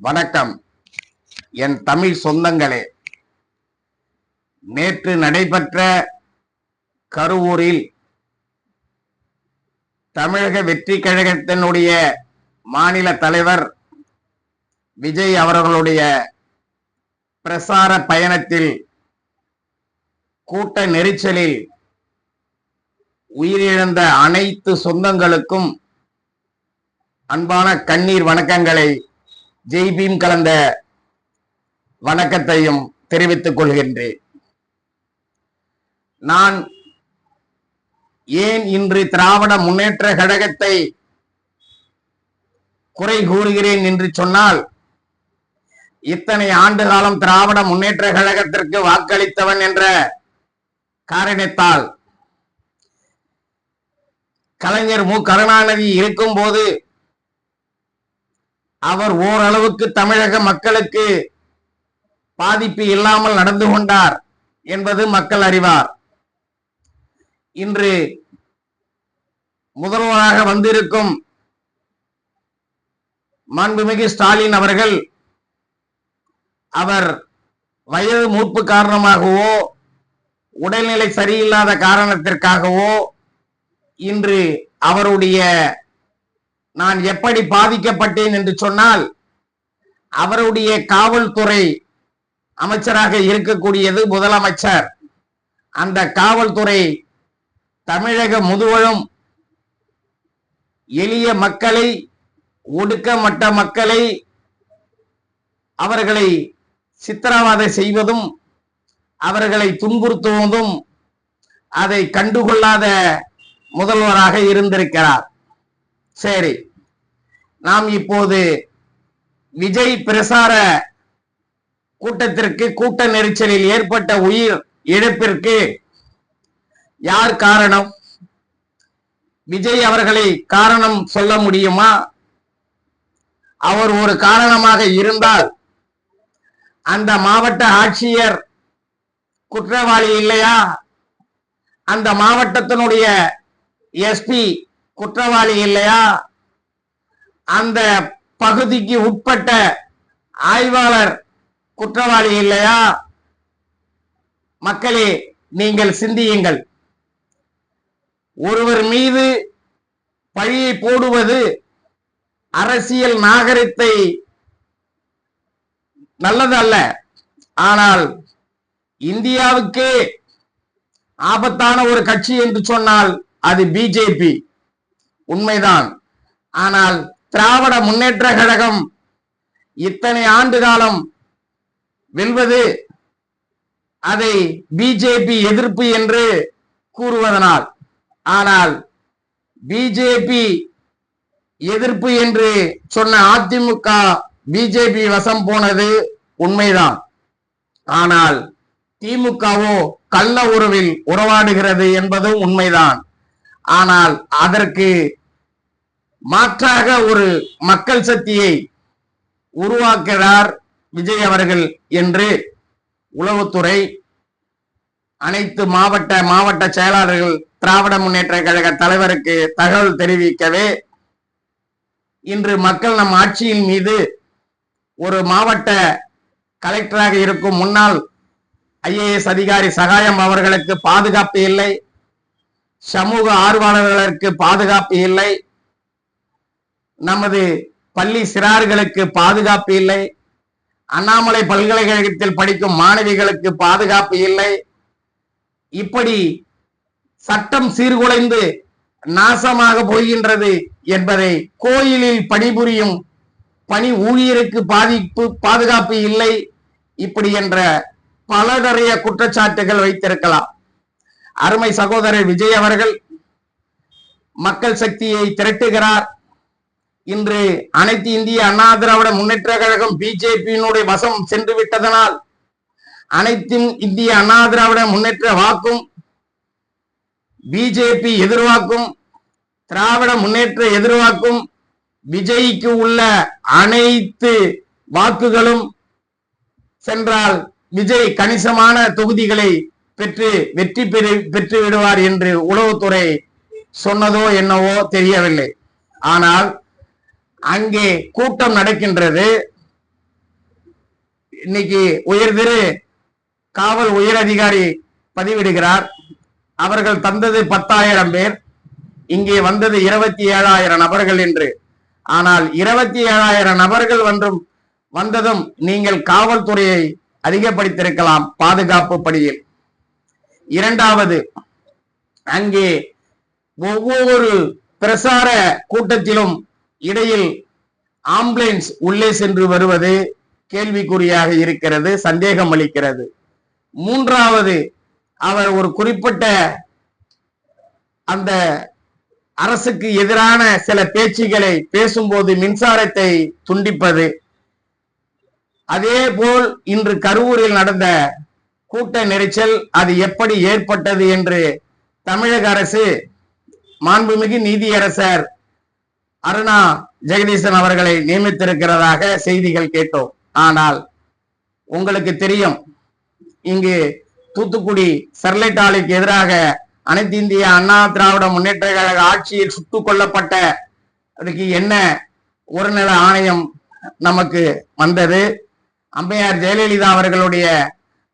வணக்கம். என் தமிழ் சொந்தங்களே நேற்று நடைபெற்ற கருவூரில் தமிழக வெற்றி கழகத்தினுடைய மாநில தலைவர் விஜய் அவர்களுடைய பிரசார பயணத்தில் கூட்ட நெரிச்சலில் உயிரிழந்த அனைத்து சொந்தங்களுக்கும் அன்பான கண்ணீர் வணக்கங்களை ஜெய்பீம் கலந்த வணக்கத்தையும் தெரிவித்துக் கொள்கின்றேன். நான் ஏன் இன்று திராவிட முன்னேற்ற கழகத்தை குறை கூறுகிறேன் என்று சொன்னால் இத்தனை ஆண்டு காலம் திராவிட முன்னேற்ற கழகத்திற்கு வாக்களித்தவன் என்ற காரணத்தால் கலைஞர் மு. கருணாநிதி இருக்கும் போது அவர் ஓரளவுக்கு தமிழக மக்களுக்கு பாதிப்பு இல்லாமல் நடந்து கொண்டார் என்பது மக்கள் அறிவார். இன்று முதல்வராக வந்திருக்கும் மாண்புமிகு ஸ்டாலின் அவர்கள் அவர் வயது மூப்பு காரணமாகவோ உடல்நிலை சரியில்லாத காரணத்திற்காகவோ இன்று அவருடைய நான் எப்படி பாதிக்கப்பட்டேன் என்று சொன்னால் அவருடைய காவல்துறை அமைச்சராக இருக்கக்கூடியது முதலமைச்சர். அந்த காவல்துறை தமிழக முதுவழும் எளிய மக்களை ஒடுக்கமட்ட மக்களை அவர்களை சித்திரவதை செய்வதும் அவர்களை துன்புறுத்துவதும் அதை கண்டுகொள்ளாத முதல்வராக இருந்திருக்கிறார். சரி. நாம் இப்போது விஜய் பிரசார கூட்டத்திற்கு கூட்ட நெரிச்சலில் ஏற்பட்ட உயிர் இழப்பிற்கு யார் காரணம்? விஜய் அவர்களை காரணம் சொல்ல முடியுமா? அவர் ஒரு காரணமாக இருந்தால் அந்த மாவட்ட ஆட்சியர் குற்றவாளி இல்லையா? அந்த மாவட்டத்தினுடைய எஸ்பி குற்றவாளி இல்லையா? அந்த பகுதிக்கு உட்பட்ட ஆய்வாளர் குற்றவாளி இல்லையா? மக்களே நீங்கள் சிந்தியுங்கள். ஒருவர் மீது பழியை போடுவது அரசியல் நாகரிகத்தை நல்லது அல்ல ஆனால் இந்தியாவுக்கே ஆபத்தான ஒரு கட்சி என்று சொன்னால் அது பிஜேபி உண்மைதான். ஆனால் திராவிட முன்னேற்ற கழகம் இத்தனை ஆண்டு காலம் வெல்வது அதை பிஜேபி எதிர்ப்பு என்று கூறுவதனால். ஆனால் பிஜேபி எதிர்ப்பு என்று சொன்ன அதிமுக பிஜேபி வசம் போனது உண்மைதான். ஆனால் திமுகவோ கள்ள உறவில் உறவாடுகிறது என்பதும் உண்மைதான். ஆனால் அதற்கு மாற்றாக ஒரு மக்கள் சக்தியை உருவாக்குகிறார் விஜய் அவர்கள் என்று உளவுத்துறை அனைத்து மாவட்ட மாவட்ட செயலாளர்கள் திராவிட முன்னேற்ற கழக தலைவருக்கு தகவல் தெரிவிக்கவே இன்று மக்கள் நம் ஆட்சியின் மீது ஒரு மாவட்ட கலெக்டராக இருக்கும் முன்னாள் ஐஏஎஸ் அதிகாரி சகாயம் அவர்களுக்கு பாதுகாப்பு இல்லை. சமூக ஆர்வலர்களுக்கு பாதுகாப்பு இல்லை. நமது பள்ளி சிறார்களுக்கு பாதுகாப்பு இல்லை. அண்ணாமலை பல்கலைக்கழகத்தில் படிக்கும் மாணவிகளுக்கு பாதுகாப்பு இல்லை. இப்படி சட்டம் சீர்குலைந்து நாசமாக போகின்றது என்பதை கோயிலில் பணிபுரியும் பணி ஊழியருக்கு பாதிப்பு பாதுகாப்பு இல்லை. இப்படி என்ற பல நிறைய குற்றச்சாட்டுகள் வைத்திருக்கலாம். அருமை சகோதரர் விஜய் அவர்கள் மக்கள் சக்தியை திரட்டுகிறார். இன்று அனைத்து இந்திய அண்ணா திராவிட முன்னேற்ற கழகம் பிஜேபியினுடைய வசம் சென்று விட்டதனால் அனைத்து இந்திய அண்ணா திராவிட முன்னேற்ற வாக்கும் பிஜேபி எதிர்வாக்கும் திராவிட முன்னேற்ற எதிர்வாக்கும் விஜய்க்கு உள்ள அனைத்து வாக்குகளும் சென்றால் விஜய் கணிசமான தொகுதிகளை பெற்று வெற்றி பெறு பெற்று விடுவார் என்று உளவுத்துறை சொன்னதோ என்னவோ தெரியவில்லை. ஆனால் அங்கே கூட்டம் நடக்கின்றது. இன்னைக்கு உயர் திரு காவல் உயர் அதிகாரி பதிவிடுகிறார். அவர்கள் தந்தது பத்தாயிரம் பேர். இங்கே வந்தது இருபத்தி ஏழாயிரம் நபர்கள் என்று. ஆனால் இருபத்தி ஏழாயிரம் நபர்கள் வந்தும் வந்ததும் நீங்கள் காவல்துறையை அதிகப்படுத்தியிருக்கலாம் பாதுகாப்பு பணியில். இரண்டாவது அங்கே ஒவ்வொரு பிரசார கூட்டத்திலும் இடையில் ஆம்புலன்ஸ் உள்ளே சென்று வருவது கேள்விக்குறியாக இருக்கிறது சந்தேகம் அளிக்கிறது. மூன்றாவது அவர் ஒரு குறிப்பிட்ட அந்த அரசுக்கு எதிரான சில பேச்சுகளை பேசும்போது மின்சாரத்தை துண்டிப்பது. அதே போல் இன்று கரூரில் நடந்த கூட்ட நெரிச்சல் அது எப்படி ஏற்பட்டது என்று தமிழக அரசு மாண்புமிகு நீதியரசர் அருணா ஜெகதீசன் அவர்களை நியமித்திருக்கிறதாக செய்திகள் கேட்டோம். ஆனால் உங்களுக்கு தெரியும் இங்கு தூத்துக்குடி ஸ்டெர்லைட் ஆலைக்கு எதிராக அனைத்து இந்திய அண்ணா திராவிட முன்னேற்ற கழக ஆட்சியில் சுட்டுக் கொல்லப்பட்ட அதுக்கு என்ன ஒருநில ஆணையம் நமக்கு வந்தது? அம்பையார் ஜெயலலிதா அவர்களுடைய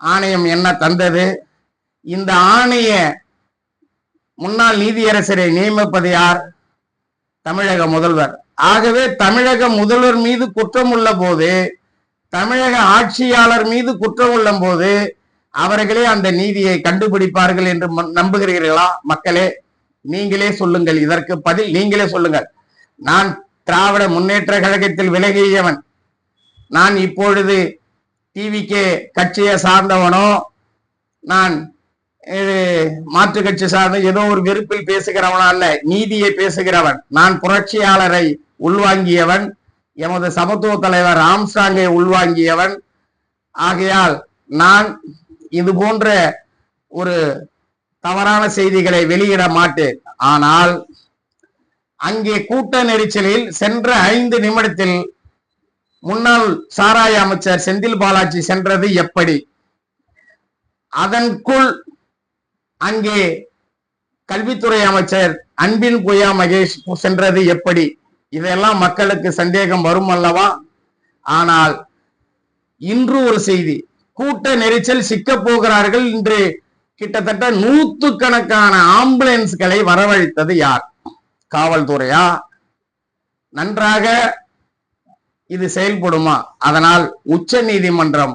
ஆணையம் என்ன தந்தது? இந்த ஆணைய முன்னாள் நீதியரசரை நியமிப்பது யார்? தமிழக முதல்வர். ஆகவே தமிழக முதல்வர் மீது குற்றம் உள்ள போது தமிழக ஆட்சியாளர் மீது குற்றம் உள்ள போது அவர்களே அந்த நீதியை கண்டுபிடிப்பார்கள் என்று நம்புகிறீர்களா மக்களே? நீங்களே சொல்லுங்கள். இதற்கு பதில் நீங்களே சொல்லுங்கள். நான் திராவிட முன்னேற்ற கழகத்தில் விலகியவன். நான் இப்பொழுது டிவிகே கட்சியை சார்ந்தவனோ நான் மாற்று கட்சி சார்ந்த ஏதோ ஒரு வெறுப்பில் பேசுகிறவனா அல்ல நீதியை பேசுகிறவன். நான் புரட்சியாளரை உள்வாங்கியவன் எமது சமத்துவ தலைவர் ஆம்ஸ்டாங்கை உள்வாங்கியவன். ஆகையால் நான் இது போன்ற ஒரு தவறான செய்திகளை வெளியிட மாட்டேன். ஆனால் அங்கே கூட்ட நெரிச்சலில் சென்ற ஐந்து நிமிடத்தில் முன்னாள் சாராய அமைச்சர் செந்தில் பாலாஜி சென்றது எப்படி? அதற்குள் அங்கே கல்வித்துறை அமைச்சர் அன்பின் பொய்யா மகேஷ் சென்றது எப்படி? இதெல்லாம் மக்களுக்கு சந்தேகம் வரும் அல்லவா? ஆனால் இன்று ஒரு செய்தி கூட்ட நெரிச்சல் சிக்க போகிறார்கள் இன்று கிட்டத்தட்ட நூத்துக்கணக்கான ஆம்புலன்ஸ்களை வரவழைத்தது யார்? காவல்துறையா? நன்றாக இது செயல்படுமா? அதனால் உச்ச நீதிமன்றம்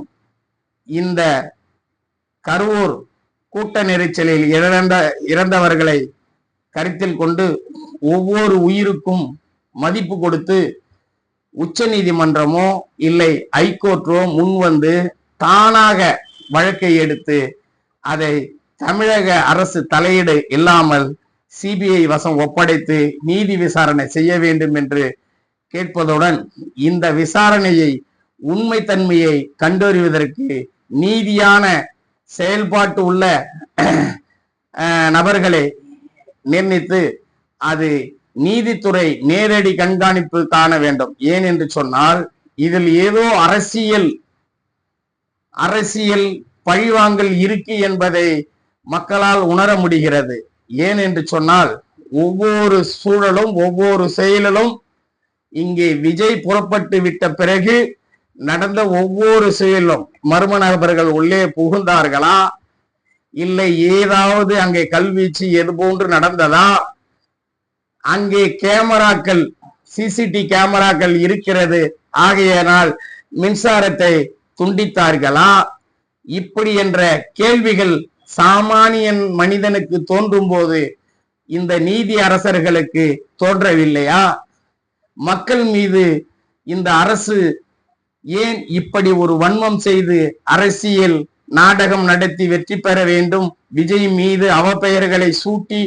இந்த கரூர் கூட்ட நெரிச்சலில் இறந்த இறந்தவர்களை கருத்தில் கொண்டு ஒவ்வொரு உயிருக்கும் மதிப்பு கொடுத்து உச்ச நீதிமன்றமோ இல்லை ஐகோர்ட்டோ முன் வந்து தானாக வழக்கை எடுத்து அதை தமிழக அரசு தலையீடு இல்லாமல் சிபிஐ வசம் ஒப்படைத்து நீதி விசாரணை செய்ய வேண்டும் என்று கேட்பதுடன் இந்த விசாரணையை உண்மைத்தன்மையை கண்டறிவதற்கு நீதியான செயல்பாட்டு உள்ள நபர்களை நிர்ணயித்து அது நீதித்துறை நேரடி கண்காணிப்பு காண வேண்டும். ஏன் என்று சொன்னால் இதில் ஏதோ அரசியல் அரசியல் பழிவாங்கல் இருக்கு என்பதை மக்களால் உணர முடிகிறது. ஏன் என்று சொன்னால் ஒவ்வொரு சூழலும் ஒவ்வொரு செயலிலும் இங்கே விஜய் புறப்பட்டு விட்ட பிறகு நடந்த ஒவ்வொரு செயலும் மர்ம நபர்கள் உள்ளே புகுந்தார்களா? இல்லை ஏதாவது அங்கே கல்வீச்சு எது போன்று நடந்ததா? அங்கே கேமராக்கள் சிசிடி கேமராக்கள் இருக்கிறது. ஆகையனால் மின்சாரத்தை துண்டித்தார்களா? இப்படி என்ற கேள்விகள் சாமானியன் மனிதனுக்கு தோன்றும் போது இந்த நீதி அரசர்களுக்கு தோன்றவில்லையா? மக்கள் மீது இந்த அரசு ஏன் இப்படி ஒரு வன்மம் செய்து அரசியல் நாடகம் நடத்தி வெற்றி பெற வேண்டும்? விஜய் மீது அவப்பெயர்களை சூட்டி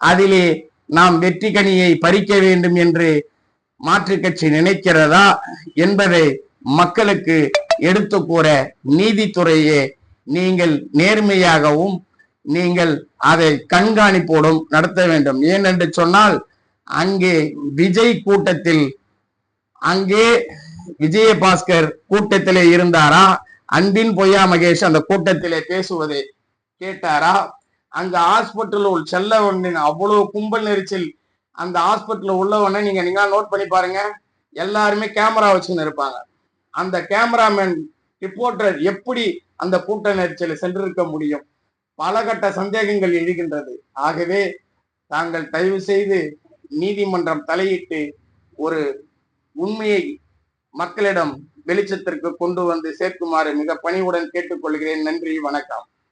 அதிலே நாம் வெற்றி கனியை பறிக்க வேண்டும் என்று மாற்று கட்சி நினைக்கிறதா என்பதை மக்களுக்கு எடுத்து கூற நீதித்துறையே நீங்கள் நேர்மையாகவும் நீங்கள் அதை கண்காணிப்போடும் நடத்த வேண்டும். ஏனென்று சொன்னால் அங்கே விஜய் கூட்டத்தில் அங்கே விஜயபாஸ்கர் கூட்டத்திலே இருந்தாரா? அன்பின் பொய்யா மகேஷ் அந்த கூட்டத்திலே பேசுவதை கேட்டாரா? அங்க ஹாஸ்பிட்டல் செல்ல ஒன்றின் அவ்வளவு கும்பல் நெரிச்சல். அந்த ஹாஸ்பிட்டல் உள்ளவன நீங்க நீங்க நோட் பண்ணி பாருங்க. எல்லாருமே கேமரா வச்சுன்னு இருப்பாங்க. அந்த கேமராமேன் ரிப்போர்ட்டர் எப்படி அந்த கூட்ட நெரிச்சலை சென்றிருக்க முடியும்? பலகட்ட சந்தேகங்கள் எழுகின்றது. ஆகவே தாங்கள் தயவு செய்து நீதிமன்றம் தலையிட்டு ஒரு உண்மையை மக்களிடம் வெளிச்சத்திற்கு கொண்டு வந்து சேர்க்குமாறு மிக பணிவுடன் கேட்டுக்கொள்கிறேன். நன்றி வணக்கம்.